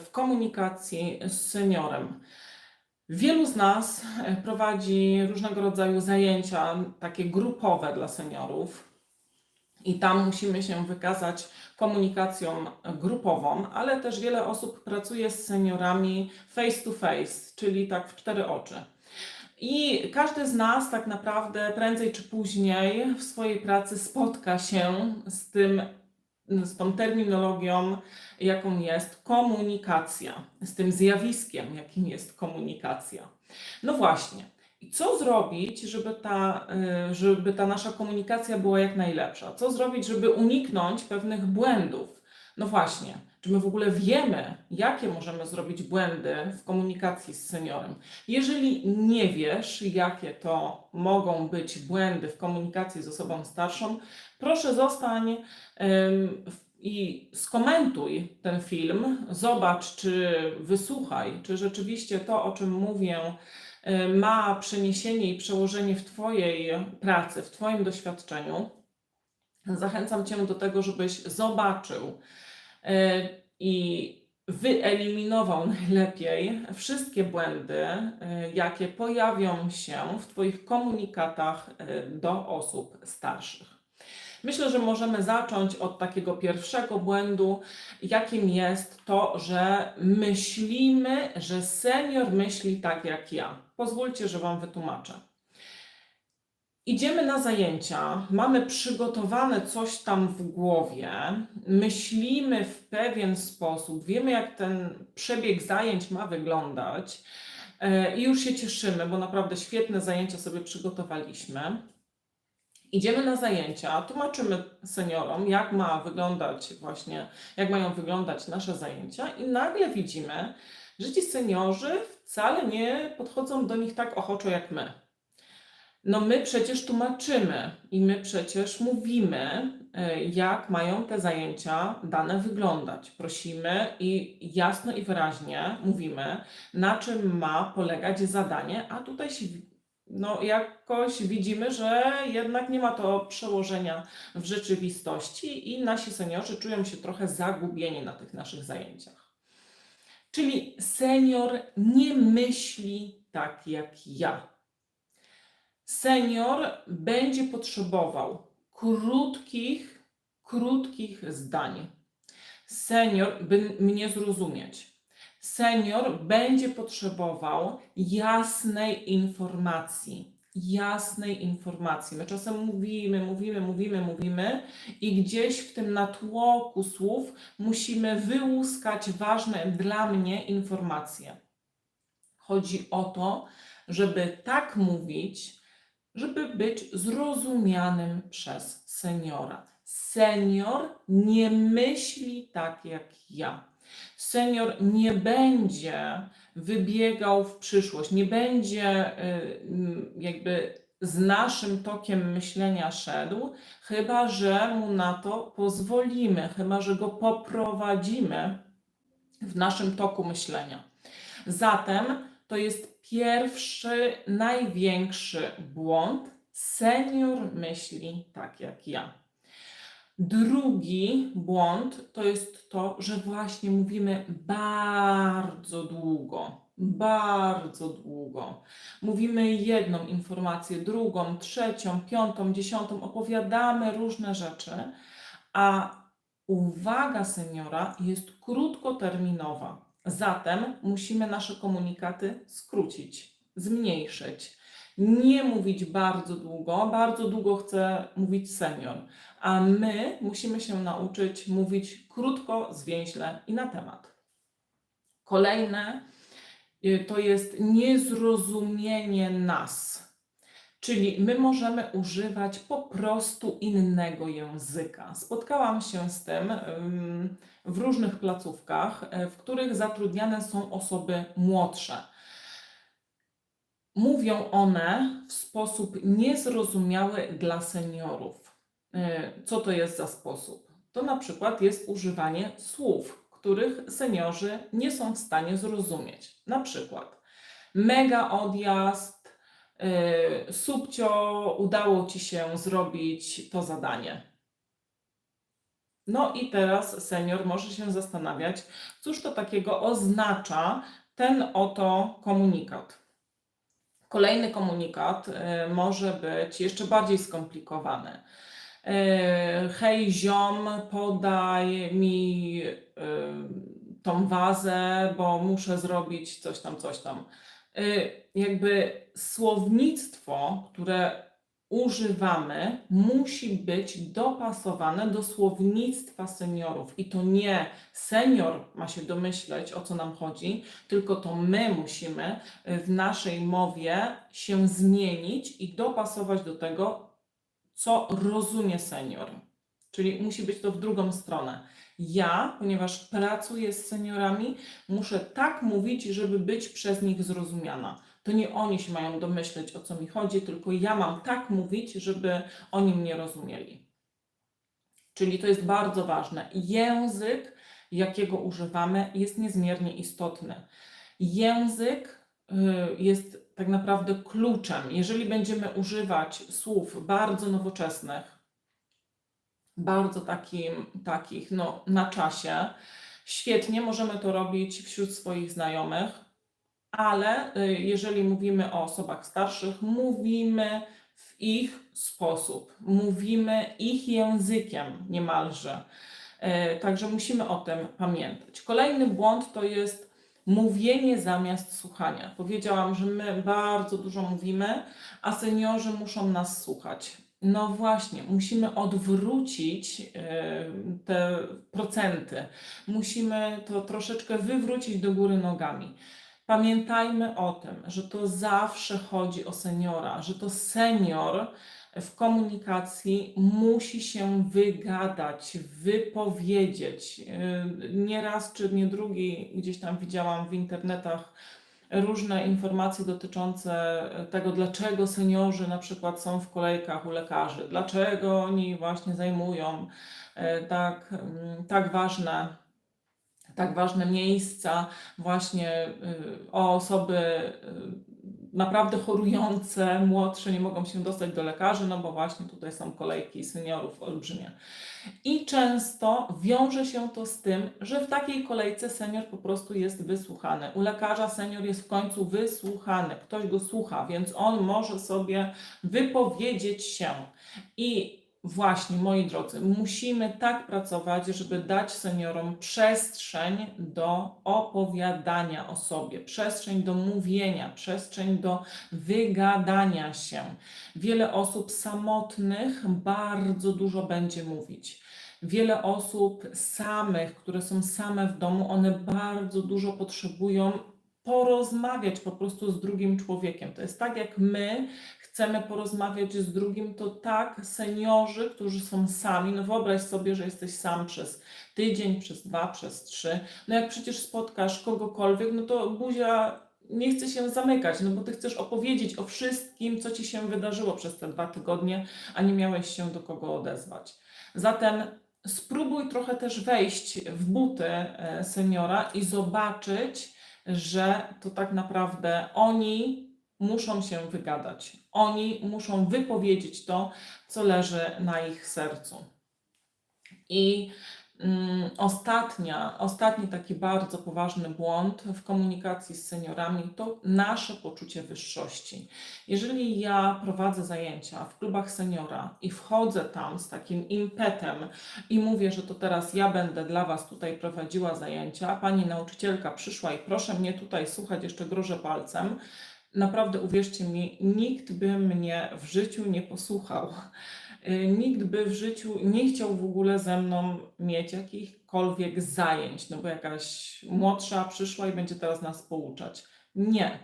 w komunikacji z seniorem. Wielu z nas e, prowadzi różnego rodzaju zajęcia takie grupowe dla seniorów. I tam musimy się wykazać komunikacją grupową, ale też wiele osób pracuje z seniorami face to face, czyli tak w cztery oczy. I każdy z nas tak naprawdę prędzej czy później w swojej pracy spotka się z tym, z tą terminologią, jaką jest komunikacja, z tym zjawiskiem, jakim jest komunikacja. No właśnie. I co zrobić, żeby ta, y, żeby ta nasza komunikacja była jak najlepsza? Co zrobić, żeby uniknąć pewnych błędów? No właśnie, czy my w ogóle wiemy, jakie możemy zrobić błędy w komunikacji z seniorem? Jeżeli nie wiesz, jakie to mogą być błędy w komunikacji z osobą starszą, proszę zostań w- i skomentuj ten film, zobacz, czy wysłuchaj, czy rzeczywiście to, o czym mówię, y, ma przeniesienie i przełożenie w Twojej pracy, w Twoim doświadczeniu. Zachęcam Cię do tego, żebyś zobaczył e, i wyeliminował najlepiej wszystkie błędy, e, jakie pojawią się w Twoich komunikatach e, do osób starszych. Myślę, że możemy zacząć od takiego pierwszego błędu, jakim jest to, że myślimy, że senior myśli tak jak ja. Pozwólcie, że Wam wytłumaczę. Idziemy na zajęcia, mamy przygotowane coś tam w głowie, myślimy w pewien sposób, wiemy jak ten przebieg zajęć ma wyglądać. E, i już się cieszymy, bo naprawdę świetne zajęcia sobie przygotowaliśmy. Idziemy na zajęcia, tłumaczymy seniorom, jak ma wyglądać właśnie, jak mają wyglądać nasze zajęcia. I nagle widzimy, że ci seniorzy wcale nie podchodzą do nich tak ochoczo jak my. No my przecież tłumaczymy i my przecież mówimy, e, jak mają te zajęcia dane wyglądać. Prosimy i jasno i wyraźnie mówimy, na czym ma polegać zadanie, a tutaj się, no jakoś widzimy, że jednak nie ma to przełożenia w rzeczywistości i nasi seniorzy czują się trochę zagubieni na tych naszych zajęciach. Czyli senior nie myśli tak jak ja. Senior będzie potrzebował krótkich, krótkich zdań. Senior, by mnie zrozumieć, senior będzie potrzebował jasnej informacji. Jasnej informacji. My czasem mówimy, mówimy, mówimy, mówimy i gdzieś w tym natłoku słów musimy wyłuskać ważne dla mnie informacje. Chodzi o to, żeby tak mówić, żeby być zrozumianym przez seniora. Senior nie myśli tak jak ja. Senior nie będzie wybiegał w przyszłość, nie będzie y, mm, jakby z naszym tokiem myślenia szedł, chyba że mu na to pozwolimy, chyba że go poprowadzimy w naszym toku myślenia. Zatem to jest pierwszy, największy błąd. Senior myśli tak jak ja. Drugi błąd to jest to, że właśnie mówimy bardzo długo. Bardzo długo. Mówimy jedną informację, drugą, trzecią, piątą, dziesiątą, opowiadamy różne rzeczy, a uwaga seniora jest krótkoterminowa. Zatem musimy nasze komunikaty skrócić, zmniejszyć. Nie mówić bardzo długo, bardzo długo chce mówić senior, a my musimy się nauczyć mówić krótko, zwięźle i na temat. Kolejne y, to jest niezrozumienie nas. Czyli my możemy używać po prostu innego języka. Spotkałam się z tym ym, w różnych placówkach, e, w których zatrudniane są osoby młodsze. Mówią one w sposób niezrozumiały dla seniorów. E, Co to jest za sposób? To na przykład jest używanie słów, których seniorzy nie są w stanie zrozumieć. Na przykład mega odjazd, Subcio, udało ci się zrobić to zadanie. No i teraz senior może się zastanawiać, cóż to takiego oznacza ten oto komunikat. Kolejny komunikat e, może być jeszcze bardziej skomplikowany. E, Hej, ziom, podaj mi tą wazę, bo muszę zrobić coś tam, coś tam. E, Jakby słownictwo, które używamy, musi być dopasowane do słownictwa seniorów. I to nie senior ma się domyśleć, o co nam chodzi, tylko to my musimy w naszej mowie się zmienić i dopasować do tego, co rozumie senior. Czyli musi być to w drugą stronę. Ja, ponieważ pracuję z seniorami, muszę tak mówić, żeby być przez nich zrozumiana. To nie oni się mają domyśleć, o co mi chodzi, tylko ja mam tak mówić, żeby oni mnie rozumieli. Czyli to jest bardzo ważne. Język, jakiego używamy, jest niezmiernie istotny. Język y, jest tak naprawdę kluczem. Jeżeli będziemy używać słów bardzo nowoczesnych, bardzo takim, takich no, na czasie, świetnie możemy to robić wśród swoich znajomych, ale y, jeżeli mówimy o osobach starszych, mówimy w ich sposób, mówimy ich językiem niemalże. E, Także musimy o tym pamiętać. Kolejny błąd to jest mówienie zamiast słuchania. Powiedziałam, że my bardzo dużo mówimy, a seniorzy muszą nas słuchać. No właśnie, musimy odwrócić e, te procenty. Musimy to troszeczkę wywrócić do góry nogami. Pamiętajmy o tym, że to zawsze chodzi o seniora, że to senior w komunikacji musi się wygadać, wypowiedzieć. Yy, Nie raz czy nie drugi gdzieś tam widziałam w internetach różne informacje dotyczące tego, dlaczego seniorzy na przykład są w kolejkach u lekarzy, dlaczego oni właśnie zajmują e, tak, mm, tak ważne tak ważne miejsca właśnie y, o osoby y, naprawdę chorujące, młodsze nie mogą się dostać do lekarzy, no bo właśnie tutaj są kolejki seniorów olbrzymie. I często wiąże się to z tym, że w takiej kolejce senior po prostu jest wysłuchany. U lekarza senior jest w końcu wysłuchany, ktoś go słucha, więc on może sobie wypowiedzieć się. I Właśnie, moi drodzy, musimy tak pracować, żeby dać seniorom przestrzeń do opowiadania o sobie, przestrzeń do mówienia, przestrzeń do wygadania się. Wiele osób samotnych bardzo dużo będzie mówić. Wiele osób samych, które są same w domu, one bardzo dużo potrzebują porozmawiać po prostu z drugim człowiekiem. To jest tak, jak my chcemy porozmawiać z drugim, to tak, seniorzy, którzy są sami, no wyobraź sobie, że jesteś sam przez tydzień, przez dwa, przez trzy, no jak przecież spotkasz kogokolwiek, no to buzia nie chce się zamykać, no bo ty chcesz opowiedzieć o wszystkim, co ci się wydarzyło przez te dwa tygodnie, a nie miałeś się do kogo odezwać. Zatem spróbuj trochę też wejść w buty e, seniora i zobaczyć, że to tak naprawdę oni muszą się wygadać. Oni muszą wypowiedzieć to, co leży na ich sercu. I ostatnia, ostatni taki bardzo poważny błąd w komunikacji z seniorami to nasze poczucie wyższości. Jeżeli ja prowadzę zajęcia w klubach seniora i wchodzę tam z takim impetem i mówię, że to teraz ja będę dla Was tutaj prowadziła zajęcia, pani nauczycielka przyszła i proszę mnie tutaj słuchać, jeszcze grożę palcem, naprawdę uwierzcie mi, nikt by mnie w życiu nie posłuchał. Y, Nikt by w życiu nie chciał w ogóle ze mną mieć jakichkolwiek zajęć, no bo jakaś młodsza przyszła i będzie teraz nas pouczać. Nie.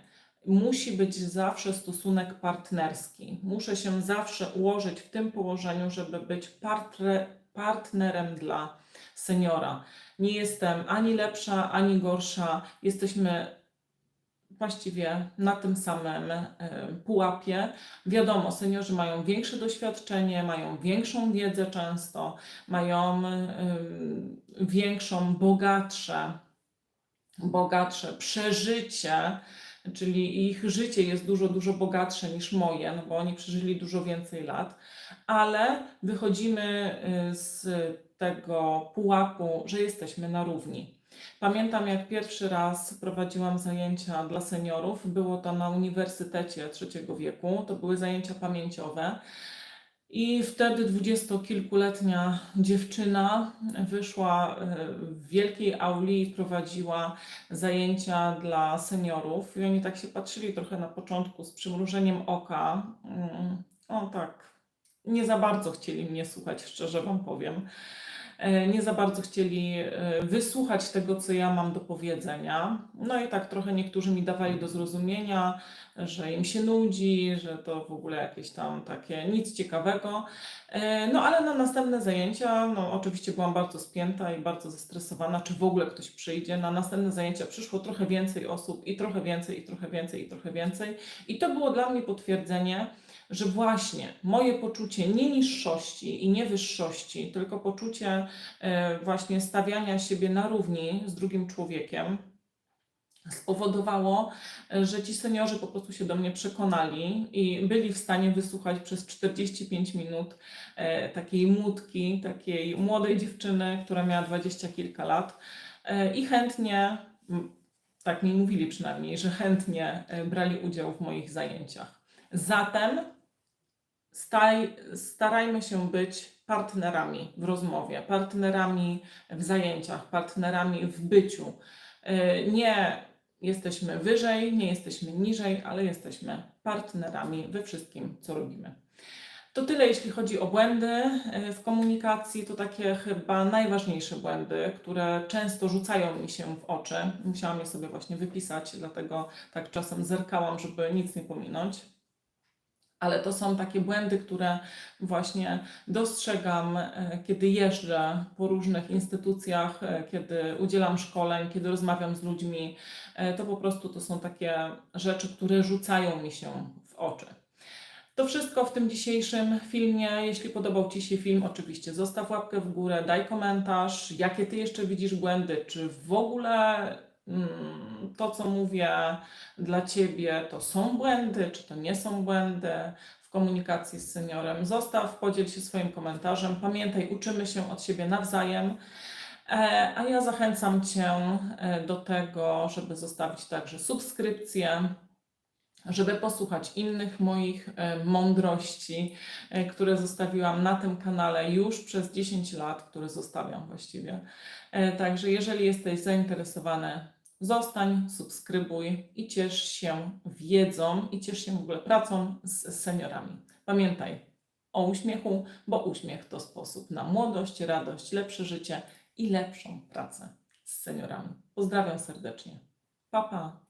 Musi być zawsze stosunek partnerski. Muszę się zawsze ułożyć w tym położeniu, żeby być partnerem dla seniora. Nie jestem ani lepsza, ani gorsza. Jesteśmy właściwie na tym samym e, pułapie. Wiadomo, seniorzy mają większe doświadczenie, mają większą wiedzę często, mają większą, bogatsze, bogatsze przeżycie, czyli ich życie jest dużo, dużo bogatsze niż moje, no bo oni przeżyli dużo więcej lat, ale wychodzimy e, z tego pułapu, że jesteśmy na równi. Pamiętam, jak pierwszy raz prowadziłam zajęcia dla seniorów. Było to na Uniwersytecie Trzeciego Wieku. To były zajęcia pamięciowe. I wtedy dwudziestokilkuletnia dziewczyna wyszła e, w wielkiej auli i prowadziła zajęcia dla seniorów. I oni tak się patrzyli trochę na początku z przymrużeniem oka. Mm, O tak, nie za bardzo chcieli mnie słuchać, szczerze Wam powiem. E, Nie za bardzo chcieli e, wysłuchać tego, co ja mam do powiedzenia. No i tak trochę niektórzy mi dawali do zrozumienia, że im się nudzi, że to w ogóle jakieś tam takie nic ciekawego. E, No ale na następne zajęcia, no oczywiście byłam bardzo spięta i bardzo zestresowana, czy w ogóle ktoś przyjdzie. Na następne zajęcia przyszło trochę więcej osób i trochę więcej, i trochę więcej, i trochę więcej. I to było dla mnie potwierdzenie, że właśnie moje poczucie nie niższości i nie wyższości, tylko poczucie e, właśnie stawiania siebie na równi z drugim człowiekiem spowodowało, e, że ci seniorzy po prostu się do mnie przekonali i byli w stanie wysłuchać przez 45 minut e, takiej młódki, takiej młodej dziewczyny, która miała dwadzieścia kilka lat i chętnie, tak mi mówili przynajmniej, że chętnie brali udział w moich zajęciach. Zatem staj, starajmy się być partnerami w rozmowie, partnerami w zajęciach, partnerami w byciu. E, Nie jesteśmy wyżej, nie jesteśmy niżej, ale jesteśmy partnerami we wszystkim, co robimy. To tyle, jeśli chodzi o błędy e, w komunikacji. To takie chyba najważniejsze błędy, które często rzucają mi się w oczy. Musiałam je sobie właśnie wypisać, dlatego tak czasem zerkałam, żeby nic nie pominąć. Ale to są takie błędy, które właśnie dostrzegam, e, kiedy jeżdżę po różnych instytucjach, e, kiedy udzielam szkoleń, kiedy rozmawiam z ludźmi. E, To po prostu to są takie rzeczy, które rzucają mi się w oczy. To wszystko w tym dzisiejszym filmie. Jeśli podobał Ci się film, oczywiście zostaw łapkę w górę, daj komentarz, jakie Ty jeszcze widzisz błędy, czy w ogóle to, co mówię dla Ciebie, to są błędy, czy to nie są błędy w komunikacji z seniorem. Zostaw, podziel się swoim komentarzem. Pamiętaj, uczymy się od siebie nawzajem. E, A ja zachęcam Cię e, do tego, żeby zostawić także subskrypcję, żeby posłuchać innych moich e, mądrości, które zostawiłam na tym kanale już przez 10 lat, które zostawiam właściwie. Także jeżeli jesteś zainteresowany, zostań, subskrybuj i ciesz się wiedzą i ciesz się w ogóle pracą z seniorami. Pamiętaj o uśmiechu, bo uśmiech to sposób na młodość, radość, lepsze życie i lepszą pracę z seniorami. Pozdrawiam serdecznie. Pa, pa.